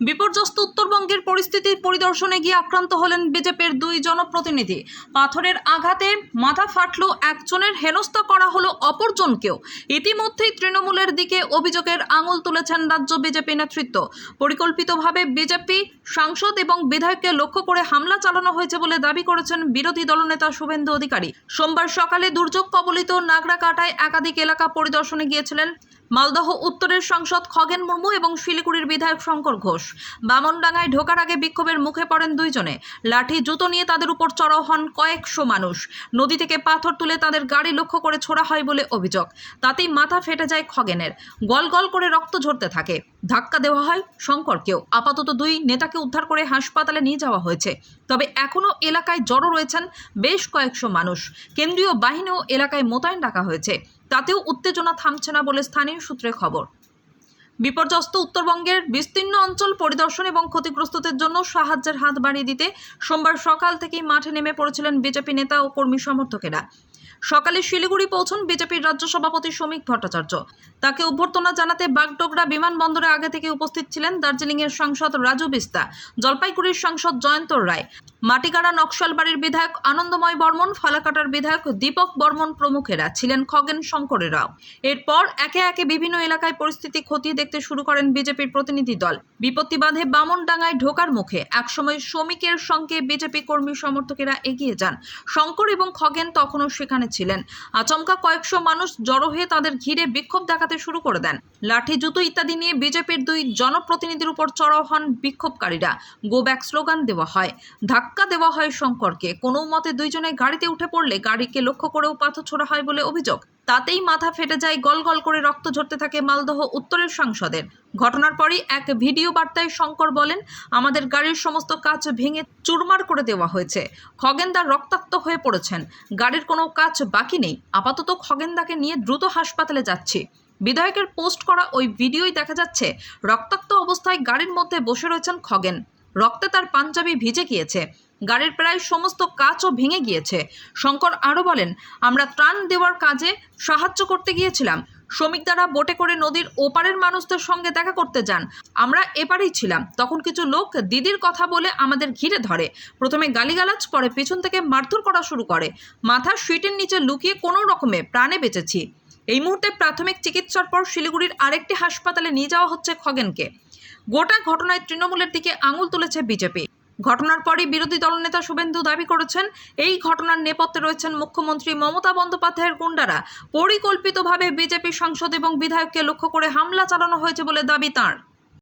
বিপর্যস্ত উত্তরবঙ্গের পরিস্থিতি পরিদর্শনে গিয়ে আক্রান্ত হলেন বিজেপির দুই জনপ্রতিনিধি। পাথরের আঘাতে মাথা ফাটলো একজনের, হেনস্থা করা হলো অপরজনকেও। ইতিমধ্যেই তৃণমূলের দিকে অভিযোগের আঙুল তুলেছেন রাজ্য বিজেপি নেতৃত্ব। পরিকল্পিতভাবে বিজেপি সাংসদ এবং বিধায়ককে লক্ষ্য করে হামলা চালানো হয়েছে বলে দাবি করেছেন বিরোধী দলনেতা শুভেন্দু অধিকারী। সোমবার সকালে দুর্যোগ কবলিত নাগরাকাটায় একাধিক এলাকা পরিদর্শনে গিয়েছিলেন। মালদহ উত্তরের সংসদ খগেন মুর্মু এবং শিলিগুড়ির বিধায়ক শঙ্কর ঘোষ। বামনডাঙ্গায় ঢোকার আগে বিক্ষোভের মুখে পড়েন দুইজনে। লাঠি, জুতো নিয়ে তাদের উপর চড়াও হন কয়েকশো মানুষ। নদী থেকে পাথর তুলে তাদের গাড়ি লক্ষ্য করে ছোড়া হয় বলে অভিযোগ। তাতেই মাথা ফেটে যায় খগেনের। গল গল করে রক্ত ঝরতে থাকে। ধাক্কা দেওয়া হয় শঙ্করকেও। আপাতত দুই নেতাকে উদ্ধার করে হাসপাতালে নিয়ে যাওয়া হয়েছে। তবে এখনও এলাকায় জড়ো রয়েছেন বেশ কয়েকশো মানুষ। কেন্দ্রীয় বাহিনীও এলাকায় মোতায়েন রাখা হয়েছে। তাতেও উত্তেজনা থামছে না বলে স্থানীয় সূত্রে খবর। বিপর্যস্ত উত্তরবঙ্গের বিস্তীর্ণ অঞ্চল পরিদর্শন এবং ক্ষতিগ্রস্তদের জন্য সাহায্যের হাত বাড়িয়ে দিতে সোমবার সকাল থেকেই মাঠে নেমে পড়েছিলেন বিজেপি নেতা ও কর্মী সমর্থকেরা। সকালে শিলিগুড়ি পৌঁছন বিজেপির রাজ্য সভাপতি শ্রমিক ভট্টাচার্য। তাকে অভ্যর্থনা জানাতে বাগডোগরা বিমানবন্দরে আগে থেকে উপস্থিত ছিলেন দার্জিলিংয়ের সাংসদ রাজু বিস্তা, জলপাইগুড়ির সাংসদ জয়ন্ত রায়। মাটিগাড়া নকশালবাড়ির বিধায়ক আনন্দময় বর্মন, ফালাকাটার বিধায়ক দীপক বর্মন প্রমুখেরা ছিলেন খগেন শঙ্করেরাও এরপর একে একে বিভিন্ন এলাকায় পরিস্থিতি খতিয়ে দেখতে শুরু করেন বিজেপির প্রতিনিধি দল। বিপত্তি বাঁধে বামনডাঙ্গায় ঢোকার মুখে একসময় শ্রমিকের সঙ্গে বিজেপি কর্মী সমর্থকেরা এগিয়ে যান। শঙ্কর এবং খগেন তখনও সেখানে ছিলেন। আচমকা কয়েকশো মানুষ জড়ো হয়ে তাদের ঘিরে বিক্ষোভ দেখাতে শুরু করে দেন। লাঠি, জুতো ইত্যাদি নিয়ে বিজেপির দুই জনপ্রতিনিধির উপর চড়াও হন বিক্ষোভকারীরা। গো ব্যাক স্লোগান দেওয়া হয়। ধাক্কা দেওয়া হয় শঙ্করকে। কোনো মতে দুইজনে গাড়িতে উঠে পড়লে গাড়িকে লক্ষ্য করেও পাথর ছোড়া হয় বলে অভিযোগ। তাতেই মাথা ফেটে যায় গল গল করে রক্ত ঝরতে থাকে মালদহ উত্তরের সাংসদের। ঘটনার পরই এক ভিডিও বার্তায় শঙ্কর বলেন, আমাদের গাড়ির সমস্ত কাজ ভেঙে চুরমার করে দেওয়া হয়েছে। খগেনদা রক্তাক্ত হয়ে পড়েছেন। গাড়ির কোনো কাজ বাকি নেই। আপাতত খগেনদাকে নিয়ে দ্রুত হাসপাতালে যাচ্ছি। বিধায়কের পোস্ট করা ওই ভিডিওই দেখা যাচ্ছে, রক্তাক্ত অবস্থায় গাড়ির মধ্যে বসে রয়েছেন খগেন। রক্তে তার পাঞ্জাবি ভিজে গিয়েছে। গাড়ির প্রায় সমস্ত কাচও ভেঙে গিয়েছে। শঙ্কর আরও বলেন, আমরা ত্রাণ দেওয়ার কাজে সাহায্য করতে গিয়েছিলাম। শ্রমিক দ্বারা বোটে করে নদীর ওপারের মানুষদের সঙ্গে দেখা করতে যান। আমরা এপারেই ছিলাম। তখন কিছু লোক দিদির কথা বলে আমাদের ঘিরে ধরে। প্রথমে গালিগালাজ পরে পিছন থেকে মারধর করা শুরু করে। মাথা সিটের নিচে লুকিয়ে কোনো রকমে প্রাণে বেঁচেছি। এই মুহূর্তে প্রাথমিক চিকিৎসার পর শিলিগুড়ির আরেকটি হাসপাতালে নিয়ে যাওয়া হচ্ছে খগেনকে। গোটা ঘটনায় তৃণমূলের দিকে আঙুল তুলেছে বিজেপি। ঘটনার পরই বিরোধী দলনেতা শুভেন্দু দাবি করেছেন, এই ঘটনার নেপথ্যে রয়েছেন মুখ্যমন্ত্রী মমতা বন্দ্যোপাধ্যায়ের গুন্ডারা। পরিকল্পিতভাবে বিজেপি সাংসদ এবং বিধায়ককে লক্ষ্য করে হামলা চালানো হয়েছে বলে দাবি তাঁর।